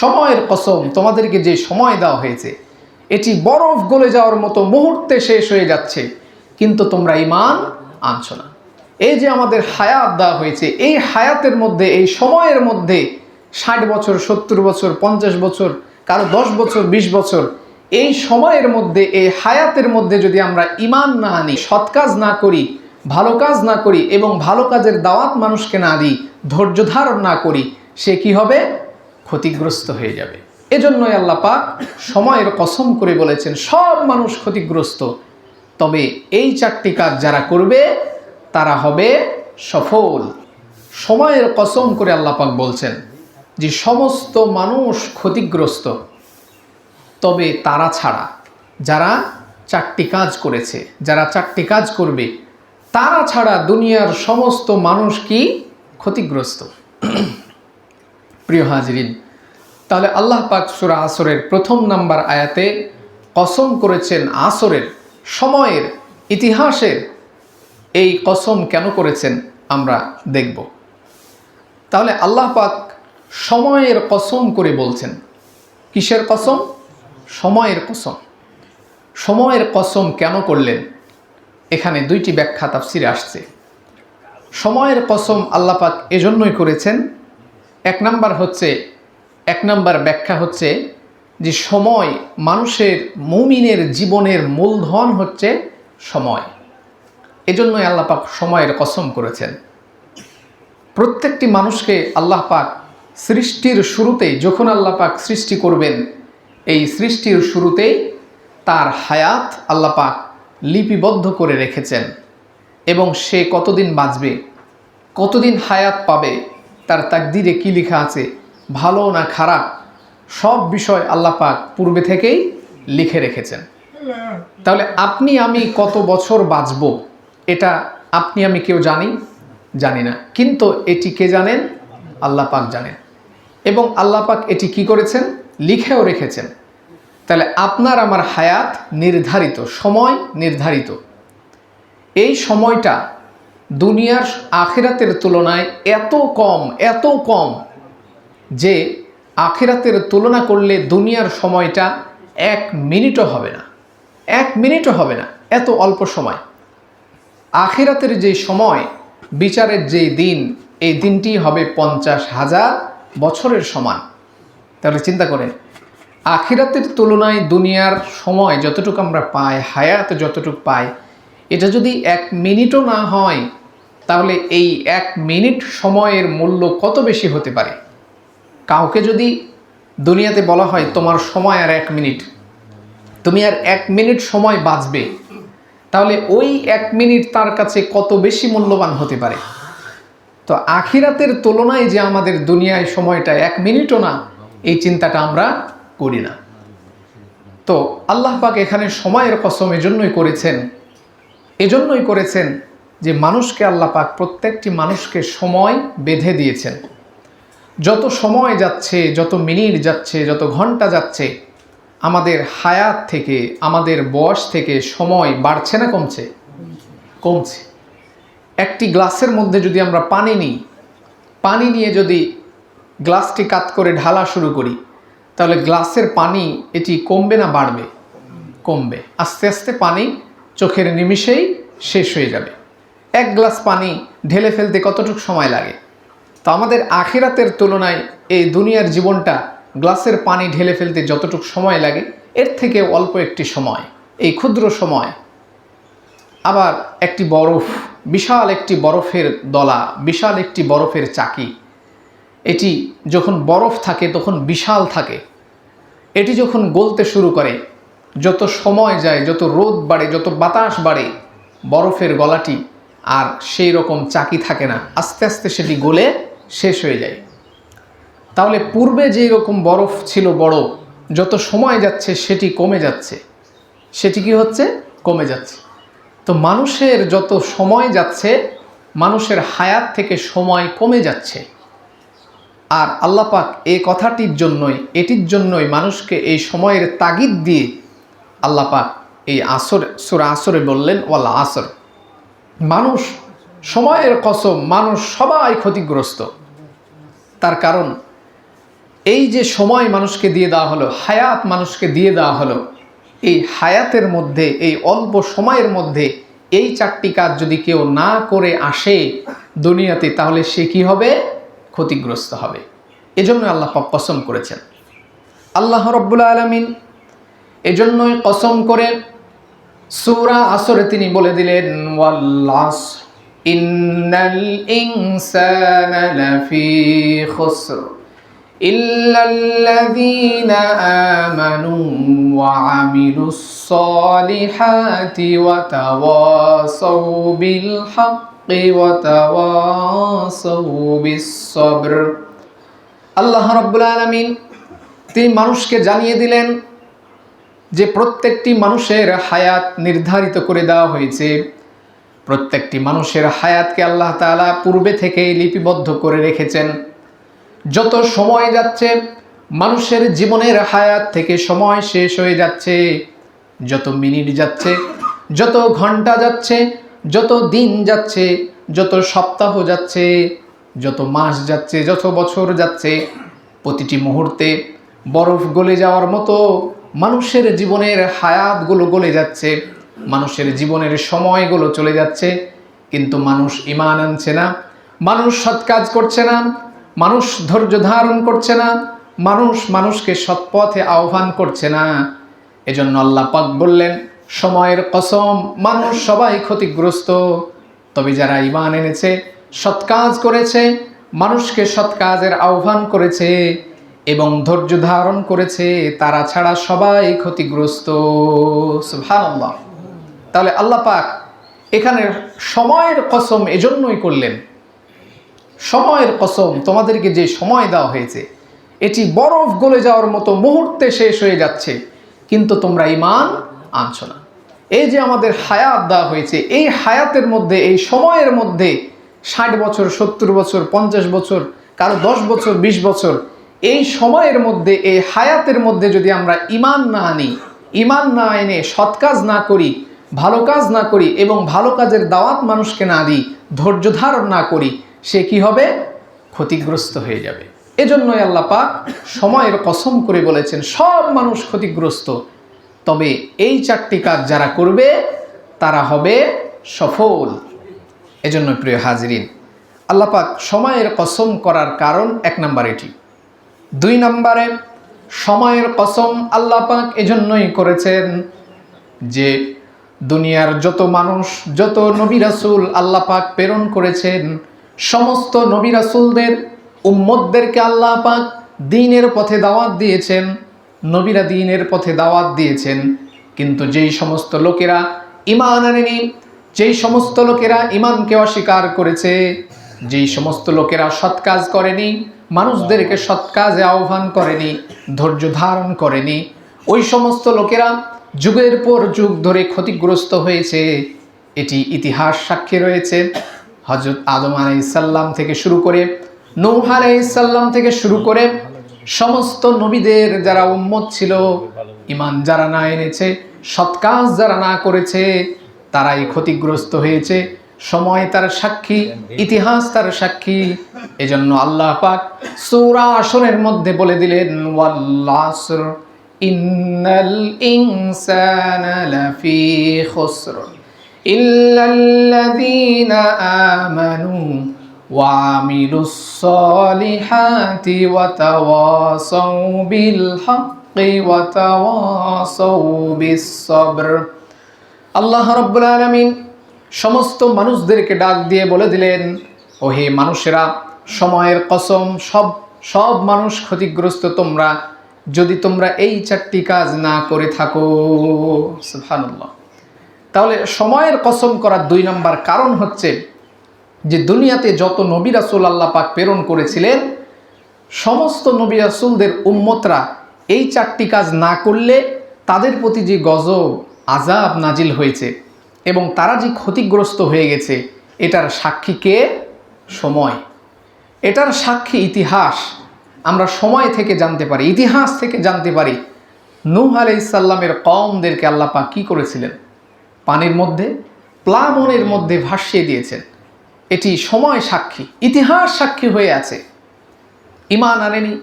সময়ের কসম তোমাদেরকে যে সময় দেওয়া হয়েছে, এটি বরফ গলে যাওয়ার মতো মুহূর্তে শেষ হয়ে যাচ্ছে, কিন্তু তোমরা ইমান আনছো না। এই যে আমাদের হায়াত দেওয়া হয়েছে, এই হায়াতের মধ্যে, এই সময়ের মধ্যে ষাট বছর, সত্তর বছর, পঞ্চাশ বছর, কারও দশ বছর, বিশ বছর, এই সময়ের মধ্যে, এই হায়াতের মধ্যে যদি আমরা ইমান না আনি, সৎ কাজ না করি, ভালো কাজ না করি এবং ভালো কাজের দাওয়াত মানুষকে না দিই, ধৈর্য ধারণ না করি, সে কি হবে? ক্ষতিগ্রস্ত হয়ে যাবে। এজন্যই আল্লাহ পাক সময়ের কসম করে বলেছেন, সব মানুষ ক্ষতিগ্রস্ত। তবে এই চারটি কাজ যারা করবে, তারা হবে সফল। সময়ের কসম করে আল্লাহ পাক বলছেন যে, সমস্ত মানুষ ক্ষতিগ্রস্ত। তবে তারা ছাড়া যারা চারটি কাজ করেছে, যারা চারটি কাজ করবে, তারা ছাড়া দুনিয়ার সমস্ত মানুষ কি? ক্ষতিগ্রস্ত। প্রিয় হাজরিন, তাহলে আল্লাহ পাক সুরা আসরের প্রথম নাম্বার আয়াতে কসম করেছেন আসরের সময়ের, ইতিহাসের এই কসম কেন করেছেন আমরা দেখব। তাহলে আল্লাহ পাক সময়ের কসম করে বলছেন। কিসের কসম? সময়ের কসম। সময়ের কসম কেন করলেন? এখানে দুইটি ব্যাখ্যা তাফসিরে আসছে। সময়ের কসম আল্লাপাক এজন্যই করেছেন এক নাম্বার হচ্ছে, এক নাম্বার ব্যাখ্যা হচ্ছে যে সময় মানুষের মুমিনের জীবনের মূলধন হচ্ছে সময়। এজন্যই আল্লাহ পাক সময়ের কসম করেছেন। প্রত্যেকটি মানুষকে আল্লাহ পাক সৃষ্টির শুরুতেই যখন আল্লাহ পাক সৃষ্টি করবেন, এই সৃষ্টির শুরুতেই তার হায়াত আল্লাহ পাক লিপিবদ্ধ করে রেখেছেন এবং সে কতদিন বাঁচবে, কতদিন হায়াত পাবে তার তাকদিরে কী লেখা আছে? ভালো না খারাপ? সব বিষয় আল্লাহ পাক পূর্বে থেকেই লিখে রেখেছেন। তাহলে আপনি আমি কত বছর বাঁচব? এটা আপনি আমি কেউ জানি জানি না। কিন্তু এটি কে জানেন? আল্লাহ পাক জানেন। এবং আল্লাহ পাক এটি কি করেছেন? লিখেও রেখেছেন। তাহলে আপনার আমার হায়াত নির্ধারিত, সময় নির্ধারিত। এই সময়টা দুনিয়ার আখিরাতের তুলনায় এত কম এত কম যে আখিরাতের তুলনা করলে দুনিয়ার সময়টা এক মিনিটও হবে না। এক মিনিটও হবে না, এত অল্প সময়। আখিরাতের যে সময়, বিচারের যে দিন, এই দিনটি হবে পঞ্চাশ হাজার বছরের সমান। তাহলে চিন্তা করেন, আখিরাতের তুলনায় দুনিয়ার সময় যতটুকু আমরা পাই, হায়াত যতটুকু পাই, এটা যদি এক মিনিটও না হয় তাহলে এই এক মিনিট সময়ের মূল্য কত বেশি হতে পারে? কাউকে যদি দুনিয়াতে বলা হয় তোমার সময় আর এক মিনিট, তুমি আর এক মিনিট সময় বাঁচবে, তাহলে ওই এক মিনিট তার কাছে কত বেশি মূল্যবান হতে পারে? তো আখিরাতের তুলনায় যে আমাদের দুনিয়ায় সময়টা এক মিনিটও না, এই চিন্তাটা আমরা করি না। তো আল্লাহ পাক এখানে সময়ের কসম এজন্যই করেছেন এজন্যই করেছেন যে মানুষকে আল্লাহ পাক প্রত্যেকটি মানুষকে সময় বেঁধে দিয়েছেন। যত সময় যাচ্ছে, যত মিনিট যাচ্ছে, যত ঘণ্টা যাচ্ছে, আমাদের হায়াত থেকে, আমাদের বয়স থেকে সময় বাড়ছে না কমছে? কমছে। একটি গ্লাসের মধ্যে যদি আমরা পানি নিই, পানি নিয়ে যদি গ্লাসটি কাত করে ঢালা শুরু করি, তাহলে গ্লাসের পানি এটি কমবে না বাড়বে? কমবে। আস্তে আস্তে পানি চোখের নিমিষেই শেষ হয়ে যাবে। এক গ্লাস পানি ঢেলে ফেলতে কতটুকু সময় লাগে? তো আমাদের আখিরাতের তুলনায় এই দুনিয়ার জীবনটা গ্লাসের পানি ঢেলে ফেলতে যতটুকু সময় লাগে, এর থেকে অল্প একটি সময়, এই ক্ষুদ্র সময়। আবার একটি বরফ, বিশাল একটি বরফের দলা, বিশাল একটি বরফের চাকি। এটি যখন বরফ থাকে, তখন বিশাল থাকে। এটি যখন গলতে শুরু করে, যত সময় যায়, যত রোদ বাড়ে, যত বাতাস বাড়ে, বরফের গলাটি আর সেই রকম চাকি থাকে না, আস্তে আস্তে সেটি গলে শেষ হয়ে যায়। তাহলে পূর্বে যেই রকম বরফ ছিল বড়, যত সময় যাচ্ছে সেটি কমে যাচ্ছে, সেটি কি হচ্ছে? কমে যাচ্ছে। তো মানুষের যত সময় যাচ্ছে, মানুষের হায়াত থেকে সময় কমে যাচ্ছে। আর আল্লাপাক এই কথাটির জন্যই, এটির জন্যই মানুষকে এই সময়ের তাগিদ দিয়ে আল্লাপাক এই আসর, সুরা আসরে বললেন ওয়াল্লা আসর। মানুষ, সময়ের কসম, মানুষ সবাই ক্ষতিগ্রস্ত। তার কারণ, এই যে সময় মানুষকে দিয়ে দেওয়া হলো, হায়াত মানুষকে দিয়ে দেওয়া হলো, এই হায়াতের মধ্যে, এই অল্প সময়ের মধ্যে, এই চারটি কাজ যদি কেউ না করে আসে দুনিয়াতে, তাহলে সে কি হবে? ক্ষতিগ্রস্ত হবে। এজন্য আল্লাহ কসম করেছেন। আল্লাহ রব্বুল আলমিন এজন্যই কসম করে সূরা আসরে তিনি বলে দিলেন ওয়াল্লাস ইন্নাল ইনসানা লাফি খুসর إلا الذين آمنوا وعملوا الصالحات وتواصوا بالحق وتواصوا بالصبر আল্লাহ রব্বুল আলমিন তিনি মানুষকে জানিয়ে দিলেন যে প্রত্যেকটি মানুষের হায়াত নির্ধারিত করে দেওয়া হয়েছে, প্রত্যেকটি মানুষের হায়াতকে আল্লাহ তাআলা পূর্বে থেকেই লিপিবদ্ধ করে রেখেছেন। যত সময় যাচ্ছে, মানুষের জীবনের হায়াত থেকে সময় শেষ হয়ে যাচ্ছে। যত মিনিট যাচ্ছে, যত ঘণ্টা যাচ্ছে, যত দিন যাচ্ছে, যত সপ্তাহ যাচ্ছে, যত মাস যাচ্ছে, যত বছর যাচ্ছে, প্রতিটি মুহূর্তে বরফ গলে যাওয়ার মতো মানুষের জীবনের হায়াতগুলো গলে যাচ্ছে, মানুষের জীবনের সময়গুলো চলে যাচ্ছে, কিন্তু মানুষ ইমান আনছে না, মানুষ সৎ কাজ করছে না, মানুষ ধৈর্য ধারণ করছে না, মানুষ মানুষকে সৎপথে আহ্বান করছে না। এজন্য আল্লাহ পাক বললেন, সময়ের কসম, মানুষ সবাই ক্ষতিগ্রস্ত। তবে যারা ইমান এনেছে, সৎ কাজ করেছে, মানুষকে সৎ কাজের আহ্বান করেছে এবং ধৈর্য ধারণ করেছে, তারা ছাড়া সবাই ক্ষতিগ্রস্ত। তাহলে আল্লাহ পাক এখানে সময়ের কসম এজন্যই করলেন। সময়ের কসম, তোমাদেরকে যে সময় দেওয়া হয়েছে, এটি বরফ গলে যাওয়ার মতো মুহূর্তে শেষ হয়ে যাচ্ছে, কিন্তু তোমরা ইমান আনছো না। এই যে আমাদের হায়াত দেওয়া হয়েছে, এই হায়াতের মধ্যে, এই সময়ের মধ্যে ষাট বছর, সত্তর বছর, পঞ্চাশ বছর, কারও দশ বছর, বিশ বছর এই সময়ের মধ্যে, এই হায়াতের মধ্যে যদি আমরা ইমান না আনি ইমান না এনে সৎ কাজ না করি, ভালো কাজ না করি এবং ভালো কাজের দাওয়াত মানুষকে না দিই, ধৈর্য ধারণ না করি, সে কি হবে? ক্ষতিগ্রস্ত হয়ে যাবে। এজন্যই আল্লাহ পাক সময়ের কসম করে বলেছেন, সব মানুষ ক্ষতিগ্রস্ত। তবে এই চারটি কাজ যারা করবে, তারা হবে সফল। এজন্য প্রিয় হাজরিন আল্লাপাক সময়ের কসম করার কারণ এক নাম্বার এটি। দুই নম্বরে, সময়ের কসম আল্লাহ পাক এজন্যই করেছেন যে দুনিয়ার যত মানুষ, যত নবী রাসূল আল্লাহ পাক প্রেরণ করেছেন, সমস্ত নবী রাসূলদের, উম্মতদেরকে আল্লাহ পাক দিনের পথে দাওয়াত দিয়েছেন, নবীরা দিনের পথে দাওয়াত দিয়েছেন। কিন্তু যেই সমস্ত লোকেরা ইমান আনেনি, যেই সমস্ত লোকেরা ইমানকে অস্বীকার করেছে যেই সমস্ত লোকেরা সৎ কাজ করেনি, মানুষদেরকে সৎ কাজে আহ্বান করেনি, ধৈর্য ধারণ করেনি, ওই সমস্ত লোকেরা যুগের পর যুগ ধরে ক্ষতিগ্রস্ত হয়েছে। এটি ইতিহাস সাক্ষী রয়েছে। হজরত আদম আলাইসাল্লাম থেকে শুরু করে, নৌহ আলাইসাল্লাম থেকে শুরু করে সমস্ত নবীদের যারা উম্মত ছিল ইমান যারা না এনেছে, সৎ কাজ যারা না করেছে, তারাই ক্ষতিগ্রস্ত হয়েছে। সময় তার সাক্ষী, ইতিহাস তার সাক্ষী। এজন্য আল্লাহ পাক সৌরা আসরের মধ্যে বলে দিলেন ওয়াল্লাসর ইন্নাল ইনসানা লাফি খুসর, ইল্লাল্লাযীনা আমানু ওয়া আমিলুস সালিহাতি ওয়া তাওয়াসাউ বিল হাক্কি ওয়া তাওয়াসাউ বিস সাবর আল্লাহ রাব্বুল আলামিন সমস্ত মানুষদেরকে ডাক দিয়ে বলে দিলেন ও হে মানুষেরা, সময়ের কসম, সব সব মানুষ ক্ষতিগ্রস্ত তোমরা। যদি তোমরা এই চারটি কাজ না করে থাকো। তাহলে সময়ের কসম করার দুই নম্বর কারণ হচ্ছে যে দুনিয়াতে যত নবী রাসুল আল্লাহ পাক প্রেরণ করেছিলেন, সমস্ত নবী রাসুলদের উম্মতরা এই চারটি কাজ না করলে তাদের প্রতি যে গজব আজাব নাজিল হয়েছে এবং তারা যে ক্ষতিগ্রস্ত হয়ে গেছে, এটার সাক্ষী কে? সময়। এটার সাক্ষী ইতিহাস। আমরা সময় থেকে জানতে পারি, ইতিহাস থেকে জানতে পারি। নূহ আলাইসাল্লামের কমদেরকে আল্লাহ পাক কী করেছিলেন? পানির মধ্যে, প্লাবনের মধ্যে ভাসিয়ে দিয়েছেন। এটি সময় সাক্ষী, ইতিহাস সাক্ষী হয়ে আছে। ইমান আনেনি,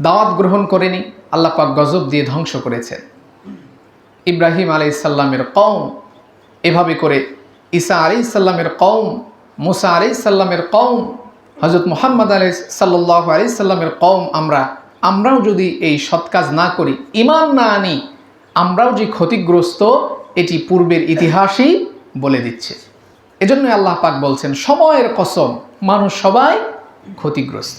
দাওয়াত গ্রহণ করেনি আল্লাপাক গজব দিয়ে ধ্বংস করেছেন। ইব্রাহিম আলাইসাল্লামের কওম এভাবে করে ঈসা আলাইসাল্লামের কওম, মুসা আলাইসাল্লামের কওম হজরত মোহাম্মদ আলাই সাল্লাহ আলাইসাল্লামের কওম আমরা, আমরাও যদি এই সৎ কাজ না করি ইমান না আনি, আমরাও যে ক্ষতিগ্রস্ত, এটি পূর্বের ইতিহাসই বলে দিচ্ছে। এজন্য আল্লাহ পাক বলছেন, সময়ের কসম, মানুষ সবাই ক্ষতিগ্রস্ত।